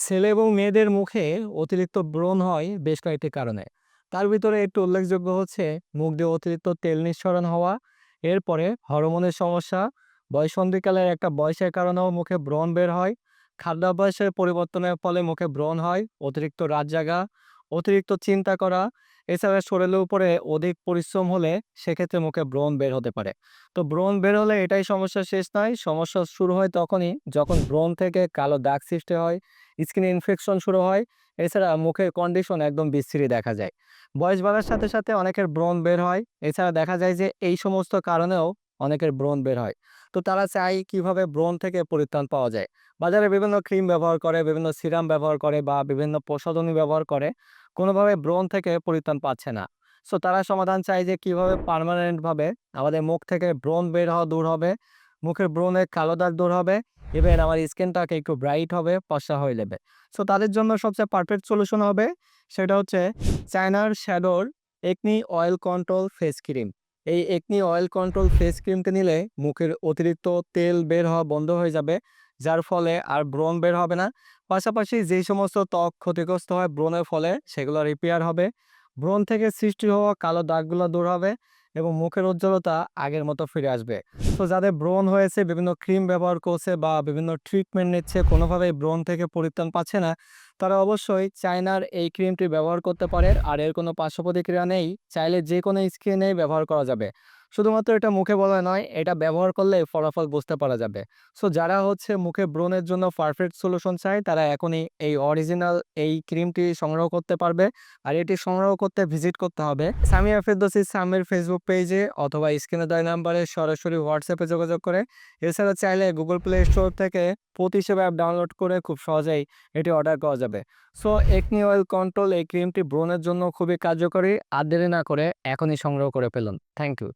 ছেলে এবং মেয়েদের মুখে অতিরিক্ত ব্রণ হয় বেশ কয়েকটি কারণে। তার ভিতরে একটু উল্লেখযোগ্য হচ্ছে মুখ দিয়ে অতিরিক্ত তেল নিঃসরণ হওয়া, এরপরে হরমোনের সমস্যা, বয়সন্ধিকালের একটা বয়সের কারণেও মুখে ব্রণ বের হয়, খাদ্যাভ্যাসের পরিবর্তনের ফলে মুখে ব্রণ হয়, অতিরিক্ত রাত জাগা অতিরিক্ত চিন্তা করা, এছাড়া শরীরের উপরে অধিক পরিশ্রম হলে সেক্ষেত্রে মুখে ব্রণ বের হতে পারে। তো ব্রণ বের হলে এটাই সমস্যা শেষ নয়, সমস্যা শুরু হয় তখনই যখন ব্রণ থেকে কালো দাগ সৃষ্টি হয়, স্কিনে ইনফেকশন শুরু হয়, এছাড়া মুখের কন্ডিশন একদম বিশ্রী দেখা যায়। বয়স বাড়ার সাথে সাথে অনেকের ব্রণ বের হয়, এছাড়া দেখা যায় যে এই সমস্ত কারণেও অনেকের ব্রণ বের হয়। তো তারা চায় কীভাবে ব্রণ থেকে পরিত্রাণ পাওয়া যায়? বাজারে বিভিন্ন ক্রিম ব্যবহার করে, বিভিন্ন সিরাম ব্যবহার করে বা বিভিন্ন প্রসাধনী ব্যবহার করে, কোনোভাবে ব্রণ থেকে পরিত্রাণ পাচ্ছে না। সো তারা সমাধান চায় যে কীভাবে পার্মানেন্ট ভাবে আমাদের মুখ থেকে ব্রণ বের হওয়া দূর হবে, মুখের ব্রণের কালো দাগ দূর হবে ইভেন আমার স্কিনটাকে একটু ব্রাইট হবে, ফর্সা হয়ে যাবে সো তাদের জন্য সবচেয়ে পারফেক্ট সলিউশন হবে, সেটা হচ্ছে চায়নার শ্যাডোর acne oil control face cream এই একনি অয়েল কন্ট্রোল ফেস ক্রিমটা নিলে মুখের অতিরিক্ত তেল বের হওয়া বন্ধ হয়ে যাবে, যার ফলে আর ব্রণ বের হবে না। পাশাপাশি যেই সমস্ত ত্বক ক্ষতিগ্রস্ত হয়, ব্রণের ফলে সেগুলো রিপেয়ার হবে। ব্রণ থেকে সৃষ্টি হওয়া কালো দাগগুলো দূর হবে এবং মুখের উজ্জ্বলতা আগের মতো ফিরে আসবে। তো যাদের ব্রণ হয়েছে, বিভিন্ন ক্রিম ব্যবহার করছে বা বিভিন্ন ট্রিটমেন্ট নিচ্ছে, কোনোভাবেই ব্রণ থেকে পরিত্রাণ পাচ্ছে না, তারা অবশ্যই চায়নার এই ক্রিমটি ব্যবহার করতে পারে। আর এর কোনো পার্শ্ব প্রতিক্রিয়া নেই, চাইলে যে কোনো স্কিনেই ব্যবহার করা যাবে। শুধুমাত্র এটা মুখে বলা নয়, এটা ব্যবহার করলে ফলাফল বুঝতে পারা যাবে। সো যারা হচ্ছে মুখে ব্রণের জন্য পারফেক্ট সলিউশন চায়, তারা এখনই এই অরিজিনাল এই ক্রিমটি সংগ্রহ করতে পারবে। আর এটি সংগ্রহ করতে ভিজিট করতে হবে। সামিয়া ফেরদোসি সামির ফেসবুক পেজে অথবা স্ক্রিনে দেওয়া নাম্বারে সরাসরি হোয়াটসঅ্যাপে যোগাযোগ করে। এছাড়া চাইলে গুগল প্লে স্টোর থেকে প্রতিষেব অ্যাপ ডাউনলোড করে খুব সহজেই এটি অর্ডার করা যাবে। সো একনি অয়েল কন্ট্রোল এই ক্রিমটি ব্রণের জন্য খুবই কার্যকরী। আর দেরি না করে এখনই সংগ্রহ করে ফেলুন। Thank you